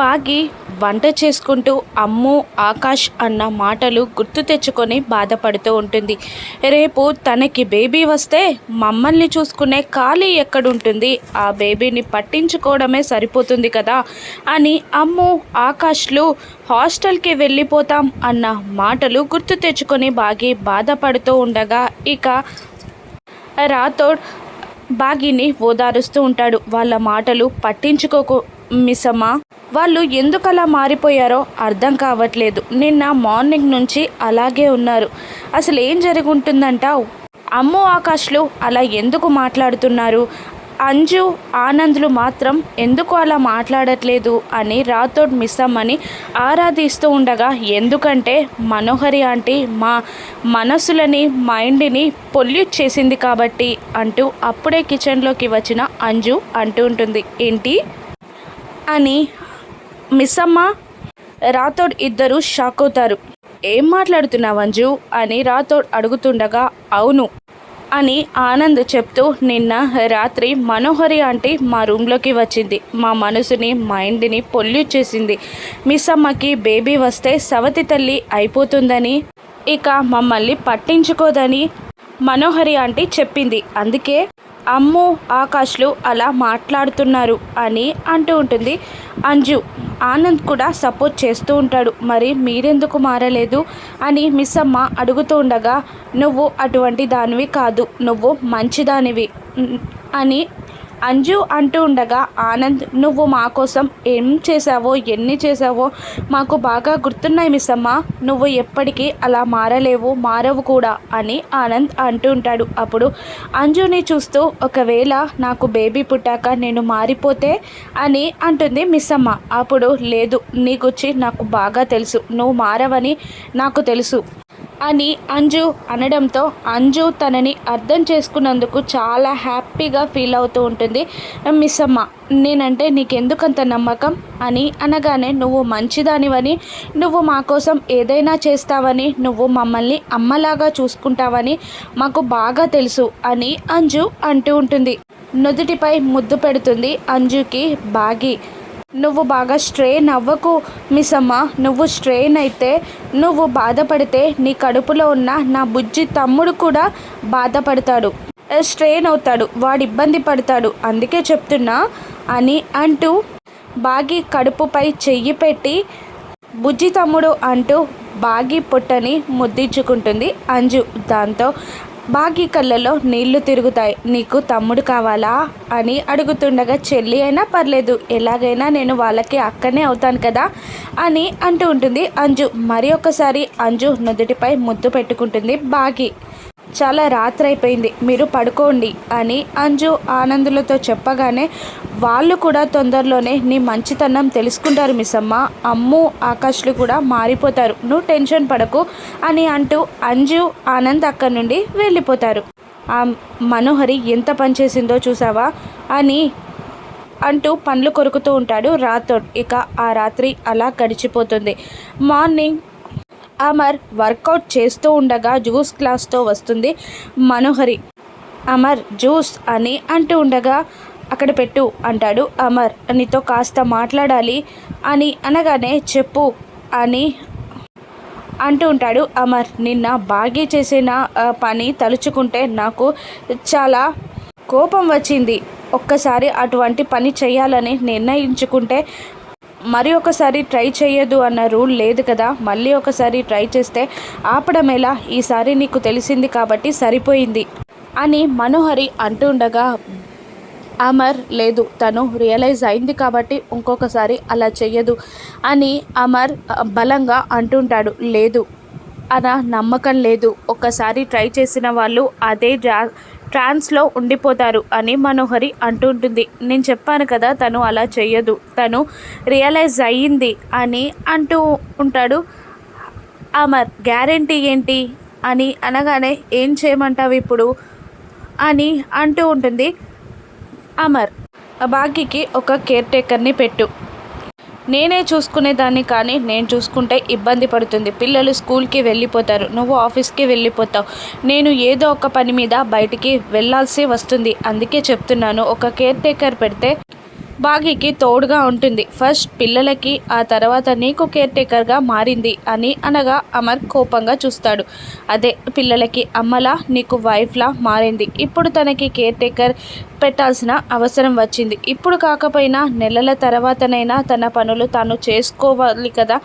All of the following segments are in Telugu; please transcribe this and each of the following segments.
బాగి వంట చేసుకుంటూ అమ్ము ఆకాష్ అన్న మాటలు గుర్తు తెచ్చుకొని బాధపడుతూ ఉంటుంది. రేపు తనకి బేబీ వస్తే మమ్మల్ని చూసుకునే ఖాళీ ఎక్కడుంటుంది. ఆ బేబీని పట్టించుకోవడమే సరిపోతుంది కదా అని అమ్ము ఆకాష్లు హాస్టల్కి వెళ్ళిపోతాం అన్న మాటలు గుర్తు తెచ్చుకొని బాగి బాధపడుతూ ఉండగా ఇక రాథోడ్ బాగిని ఓదారుస్తూ ఉంటాడు. వాళ్ళ మాటలు పట్టించుకోకు మిసమా వాళ్ళు ఎందుకు అలా మారిపోయారో అర్థం కావట్లేదు. నిన్న మార్నింగ్ నుంచి అలాగే ఉన్నారు. అసలు ఏం జరుగుంటుందంటావు? అమ్మో ఆకాష్లు అలా ఎందుకు మాట్లాడుతున్నారు? అంజు ఆనంద్లు మాత్రం ఎందుకు అలా మాట్లాడట్లేదు అని రాథోడ్ మిస్ అమ్మని ఆరాధిస్తూ ఉండగా ఎందుకంటే మనోహరి ఆంటీ మా మనసులని మైండ్ని పొల్యూట్ చేసింది కాబట్టి అంటూ అప్పుడే కిచెన్లోకి వచ్చిన అంజు అంటూ ఉంటుంది. ఏంటి? అని మిస్సమ్మ రాథోడ్ ఇద్దరు షాక్ అవుతారు ఏం మాట్లాడుతున్నావు అంజు అని రాథోడ్ అడుగుతుండగా అవును అని ఆనంద్ చెప్తూ నిన్న రాత్రి మనోహరి ఆంటీ మా రూమ్లోకి వచ్చింది. మా మనసుని మైండ్ని పొల్యూట్ చేసింది. మిస్ అమ్మకి బేబీ వస్తే సవతి తల్లి అయిపోతుందని ఇక మమ్మల్ని పట్టించుకోదని మనోహరి ఆంటీ చెప్పింది. అందుకే అమ్ము ఆకాష్లు అలా మాట్లాడుతున్నారు అని అంటూ ఉంటుంది. అంజు ఆనంద్ కూడా సపోర్ట్ చేస్తూ ఉంటాడు. మరి మీరెందుకు మారలేదు అని మిస్ అమ్మ అడుగుతూ ఉండగా నువ్వు అటువంటి దానివి కాదు. నువ్వు మంచిదానివి. అని అంజు అంటూ ఉండగా ఆనంద్ నువ్వు మా కోసం ఏం చేసావో ఎన్ని చేసావో మాకు బాగా గుర్తున్నాయి మిస్ అమ్మ నువ్వు ఎప్పటికీ అలా మారలేవు మారవు కూడా అని ఆనంద్ అంటూ ఉంటాడు. అప్పుడు అంజుని చూస్తూ ఒకవేళ నాకు బేబీ పుట్టాక నేను మారిపోతే అని అంటుంది మిస్ అమ్మ అప్పుడు లేదు నీ గురించి నాకు బాగా తెలుసు. నువ్వు మారవని నాకు తెలుసు. అని అంజు అనడంతో అంజు తనని అర్థం చేసుకున్నందుకు చాలా హ్యాపీగా ఫీల్ అవుతూ ఉంటుంది. మిస్ అమ్మ నేనంటే నీకెందుకంత నమ్మకం? అని అనగానే నువ్వు మంచిదానివని నువ్వు మా కోసం ఏదైనా చేస్తావని నువ్వు మమ్మల్ని అమ్మలాగా చూసుకుంటావని మాకు బాగా తెలుసు అని అంజు అంటూ ఉంటుంది. నుదుటిపై ముద్దు పెడుతుంది అంజుకి బాగి. నువ్వు బాగా స్ట్రెయిన్ అవ్వకు మిస్ అమ్మ నువ్వు స్ట్రెయిన్ అయితే నువ్వు బాధపడితే నీ కడుపులో ఉన్న నా బుజ్జి తమ్ముడు కూడా బాధపడతాడు. స్ట్రెయిన్ అవుతాడు వాడు ఇబ్బంది పడతాడు. అందుకే చెప్తున్నా అని అంటూ బాగి కడుపుపై చెయ్యి పెట్టి బుజ్జి తమ్ముడు అంటూ బాగి పుట్టని ముద్దించుకుంటుంది. అంజు దాంతో బాగి కళ్ళలో నీళ్ళు తిరుగుతాయి. నీకు తమ్ముడు కావాలా? అని అడుగుతుండగా చెల్లి అయినా పర్లేదు. ఎలాగైనా నేను వాళ్ళకి అక్కనే అవుతాను కదా? అని అంటూ ఉంటుంది అంజు. మరి ఒకసారి అంజు నుదుటిపై ముద్దు పెట్టుకుంటుంది బాగి. చాలా రాత్రి అయిపోయింది మీరు పడుకోండి అని అంజు ఆనందులతో చెప్పగానే వాళ్ళు కూడా తొందరలోనే నీ మంచితనం తెలుసుకుంటారు మిస్ అమ్మ అమ్ము ఆకాష్లు కూడా మారిపోతారు. నువ్వు టెన్షన్ పడకు అని అంటూ అంజు ఆనంద్ అక్కడి నుండి వెళ్ళిపోతారు. ఆ మనోహరి ఎంత పనిచేసిందో చూసావా అని అంటూ పండ్లు కొరుకుతూ ఉంటాడు రాథోడ్. ఇక ఆ రాత్రి అలా గడిచిపోతుంది. మార్నింగ్ అమర్ వర్కౌట్ చేస్తూ ఉండగా జ్యూస్ క్లాస్తో వస్తుంది మనోహరి. అమర్ జ్యూస్ అని అంటూ ఉండగా అక్కడ పెట్టు అంటాడు అమర్. నీతో కాస్త మాట్లాడాలి అని అనగానే చెప్పు అని అంటూ ఉంటాడు అమర్. నిన్న బాగీ చేసిన పని తలుచుకుంటే నాకు చాలా కోపం వచ్చింది. ఒక్కసారి అటువంటి పని చేయాలని నిర్ణయించుకుంటే మరి ఒకసారి ట్రై చేయదు అన్న రూల్ లేదు కదా. మళ్ళీ ఒకసారి ట్రై చేస్తే ఆపడం ఎలా? ఈసారి నీకు తెలిసింది కాబట్టి సరిపోయింది అని మనోహరి అంటుండగా అమర్ లేదు తను రియలైజ్ అయింది కాబట్టి ఇంకొకసారి అలా చెయ్యదు అని అమర్ బలంగా అంటుంటాడు. లేదు అన నమ్మకం లేదు. ఒక్కసారి ట్రై చేసిన వాళ్ళు అదే జా ట్రాన్స్లో ఉండిపోతారు అని మనోహరి అంటుంటుంది. నేను చెప్పాను కదా తను అలా చేయదు తను రియలైజ్ అయ్యింది అని అంటూ ఉంటాడు. అమర్ గ్యారంటీ ఏంటి? అని అనగానే ఏం చేయమంటావు ఇప్పుడు? అని అంటూ ఉంటుంది అమర్. బాకీకి ఒక కేర్ టేకర్ని పెట్టు. నేనే చూసుకునేదాన్ని కానీ నేను చూసుకుంటే ఇబ్బంది పడుతుంది. పిల్లలు స్కూల్కి వెళ్ళిపోతారు. నువ్వు ఆఫీస్కి వెళ్ళిపోతావు. నేను ఏదో ఒక పని మీద బయటికి వెళ్ళాల్సి వస్తుంది. అందుకే చెప్తున్నాను. ఒక కేర్ టేకర్ పెడితే బాగీకి తోడుగా ఉంటుంది. ఫస్ట్ పిల్లలకి ఆ తర్వాత నీకు కేర్ టేకర్గా మారింది అని అనగా అమర్ కోపంగా చూస్తాడు. అదే పిల్లలకి అమ్మలా నీకు వైఫ్లా మారింది. ఇప్పుడు తనకి కేర్ టేకర్ పెట్టాల్సిన అవసరం వచ్చింది. ఇప్పుడు కాకపోయినా నెలల తర్వాతనైనా తన పనులు తాను చేసుకోవాలి కదా.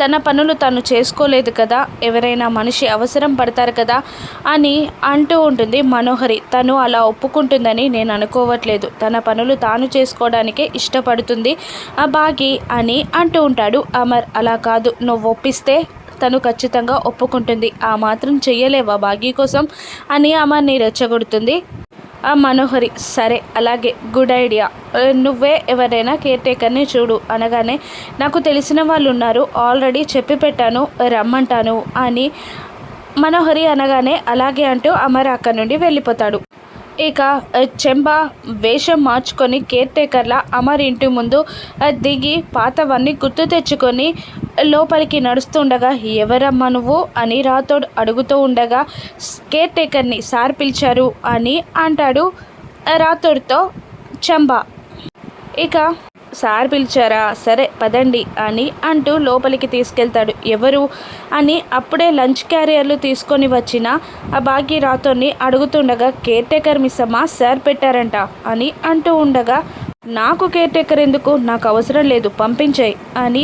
తన పనులు తను చేసుకోలేదు కదా. ఎవరైనా మనిషి అవసరం పడతారు కదా అని అంటూ ఉంటుంది మనోహరి. తను అలా ఒప్పుకుంటుందని నేను అనుకోవట్లేదు. తన పనులు తాను చేసుకోవడానికే ఇష్టపడుతుంది ఆ బాగి అని అంటూ ఉంటాడు అమర్. అలా కాదు. నువ్వు ఒప్పిస్తే తను ఖచ్చితంగా ఒప్పుకుంటుంది. ఆ మాత్రం చెయ్యలేవా భాగ్య కోసం? అని అమర్ని రెచ్చగొడుతుంది ఆ మనోహరి సరే అలాగే గుడ్ ఐడియా నువ్వే ఎవరైనా కేర్ టేకర్ని చూడు అనగానే నాకు తెలిసిన వాళ్ళు ఉన్నారు ఆల్రెడీ చెప్పి పెట్టాను రమ్మంటాను అని మనోహరి అనగానే అలాగే అంటూ అమర్ అక్కడి నుండి వెళ్ళిపోతాడు. ఇక చెంబ వేషం మార్చుకొని కేర్ టేకర్లా అమర్ ఇంటి ముందు దిగి పాతవన్నీ గుర్తు తెచ్చుకొని లోపలికి నడుస్తుండగా ఎవరమ్మా నువ్వు? అని రాతోడు అడుగుతూ ఉండగా కేర్ టేకర్ని సార్ పిలిచారు అని అంటాడు రాతోడితో చంబా. ఇక సార్ పిలిచారా? సరే పదండి అని అంటూ లోపలికి తీసుకెళ్తాడు. ఎవరు? అని అప్పుడే లంచ్ క్యారియర్లు తీసుకొని వచ్చిన ఆ బాకీ రాతోని అడుగుతుండగా కేర్ టేకర్ మిస్ అమ్మ సార్ పెట్టారంట అని అంటూ ఉండగా నాకు కేర్ టేకర్ ఎందుకు? నాకు అవసరం లేదు పంపించాయి అని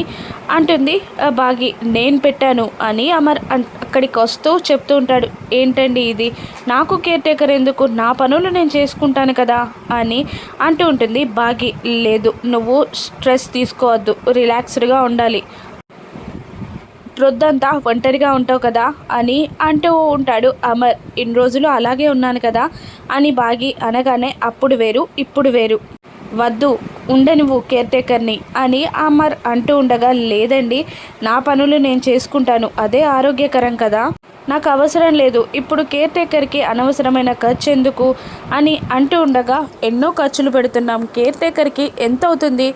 అంటుంది బాగి నేను పెట్టాను అని అమర్ అక్కడికి వస్తూ చెప్తూ ఉంటాడు. ఏంటండి ఇది? నాకు కేర్ టేకర్ ఎందుకు? నా పనులు నేను చేసుకుంటాను కదా అని అంటూ ఉంటుంది. బాగి లేదు నువ్వు స్ట్రెస్ తీసుకోవద్దు రిలాక్స్డ్గా ఉండాలి. రొద్దంతా ఒంటరిగా ఉంటావు కదా అని అంటూ ఉంటాడు అమర్. ఇన్ని రోజులు అలాగే ఉన్నాను కదా అని బాగి అనగానే అప్పుడు వేరు ఇప్పుడు వేరు. వద్దు ఉండనివ్వు కేర్ టేకర్ని అని అమర్ అంటూ ఉండగా లేదండి నా పనులు నేను చేసుకుంటాను అదే ఆరోగ్యకరం కదా? నాకు అవసరం లేదు ఇప్పుడు కేర్ టేకర్కి అనవసరమైన ఖర్చు ఎందుకు? అని అంటూ ఉండగా ఎన్నో ఖర్చులు పెడుతున్నాం కేర్ టేకర్కి ఎంత అవుతుంది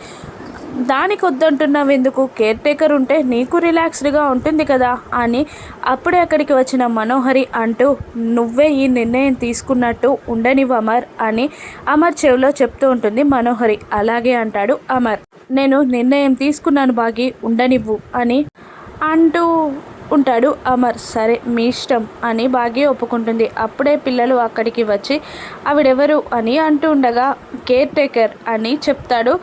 దానికి వద్దంటున్నావు ఎందుకు కేర్ టేకర్ ఉంటే నీకు రిలాక్స్డ్గా ఉంటుంది కదా అని అప్పుడే అక్కడికి వచ్చిన మనోహరి అంటూ నువ్వే ఈ నిర్ణయం తీసుకున్నట్టు ఉండనివ్వు అమర్ అని అమర్ చెవిలో చెప్తూ ఉంటుంది మనోహరి. అలాగే అంటాడు అమర్ నేను నిర్ణయం తీసుకున్నాను బాగి ఉండనివ్వు అని అంటూ ఉంటాడు. అమర్ సరే మీ ఇష్టం అని భాగ్య ఒప్పుకుంటుంది. అప్పుడే పిల్లలు అక్కడికి వచ్చి ఆవిడెవరు? అని అంటూ ఉండగా కేర్ టేకర్ అని చెప్తాడు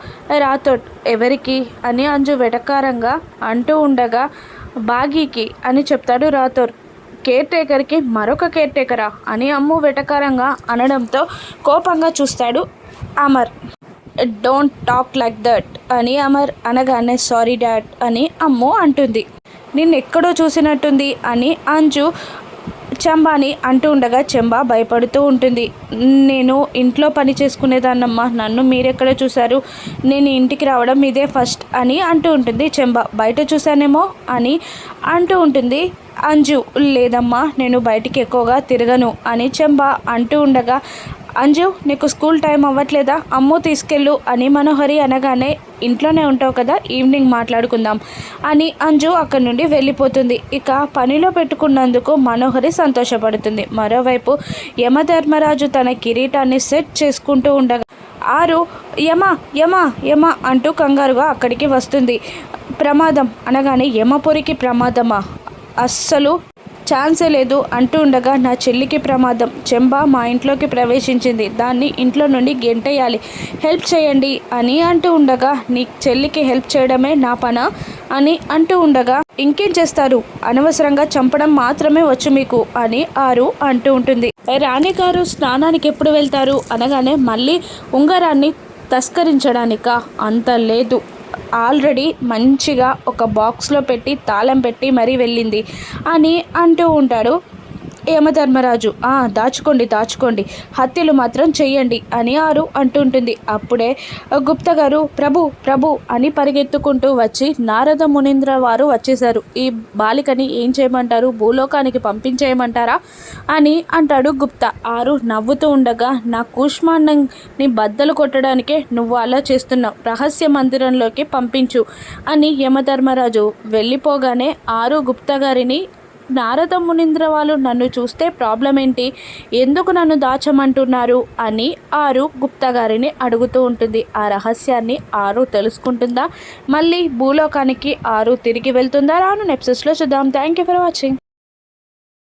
రాథోడ్. ఎవరికి? అని అంజు వెటకారంగా అంటూ ఉండగా బాగీకి అని చెప్తాడు రాథోర్ కేర్ టేకర్కి మరొక కేర్ టేకరా అని అమ్ము వెటకారంగా అనడంతో కోపంగా చూస్తాడు Amar. Don't talk like that అని అమర్ అనగానే సారీ డాడ్ అని అమ్ము అంటుంది. నిన్నెక్కడో చూసినట్టుంది అని అంజు చంబాని అంటూ ఉండగా చెంబా భయపడుతూ ఉంటుంది. నేను ఇంట్లో పని చేసుకునేదాన్నమ్మా. నన్ను మీరెక్కడ చూశారు? నేను ఇంటికి రావడం ఇదే ఫస్ట్ అని అంటూ ఉంటుంది చెంబా. బయట చూశానేమో అని అంటూ ఉంటుంది అంజు. లేదమ్మా నేను బయటికి ఎక్కువగా తిరగను అని చెంబా అంటూ ఉండగా అంజు నీకు స్కూల్ టైం అవ్వట్లేదా? అమ్ము తీసుకెళ్ళు అని మనోహరి అనగానే ఇంట్లోనే ఉంటావు కదా ఈవినింగ్ మాట్లాడుకుందాం అని అంజు అక్కడి నుండి వెళ్ళిపోతుంది. ఇక పనిలో పెట్టుకున్నందుకు మనోహరి సంతోషపడుతుంది. మరోవైపు యమధర్మరాజు తన కిరీటాన్ని సెట్ చేసుకుంటూ ఉండగా ఆరు యమ యమ యమ అంటూ కంగారుగా అక్కడికి వస్తుంది. ప్రమాదం అనగానే యమపురికి ప్రమాదమా? అస్సలు ఛాన్సే లేదు అంటూ ఉండగా నా చెల్లికి ప్రమాదం. చెంబా మా ఇంట్లోకి ప్రవేశించింది. దాన్ని ఇంట్లో నుండి గెంటేయాలి. హెల్ప్ చేయండి అని అంటూ ఉండగా నీ చెల్లికి హెల్ప్ చేయడమే నా పన అని అంటూ ఉండగా ఇంకేం చేస్తారు? అనవసరంగా చంపడం మాత్రమే వచ్చు మీకు అని ఆరు అంటూ ఉంటుంది. రాణి గారు స్నానానికి ఎప్పుడు వెళ్తారు? అనగానే మళ్ళీ ఉంగరాన్ని తస్కరించడానిక? అంత లేదు. ఆల్రెడీ మంచిగా ఒక బాక్స్లో పెట్టి తాళం పెట్టి మరీ వెళ్ళింది అని అంటూ ఉంటాడు. యమధర్మరాజు. ఆ దాచుకోండి దాచుకోండి. హత్యలు మాత్రం చెయ్యండి అని ఆరు అంటుంటుంది. అప్పుడే గుప్త గారు ప్రభు ప్రభు అని పరిగెత్తుకుంటూ వచ్చి నారద మునీంద్ర వారు వచ్చేశారు. ఈ బాలికని ఏం చేయమంటారు? భూలోకానికి పంపించేయమంటారా? అని అంటాడు గుప్త. ఆరు నవ్వుతూ ఉండగా నా కూష్మాండంని బద్దలు కొట్టడానికే నువ్వు అలా చేస్తున్నావు. రహస్య మందిరంలోకి పంపించు అని యమధర్మరాజు వెళ్ళిపోగానే ఆరు గుప్త గారిని నారద మునీంద్ర వాళ్ళు నన్ను చూస్తే ప్రాబ్లం ఏంటి? ఎందుకు నన్ను దాచమంటున్నారు? అని ఆరు గుప్తా గారిని అడుగుతూ ఉంటుంది. ఆ రహస్యాన్ని ఆరు తెలుసుకుంటుందా? మళ్ళీ భూలోకానికి ఆరు తిరిగి వెళ్తుందా? రాను నెప్సెస్లో చూద్దాం. Thank you for watching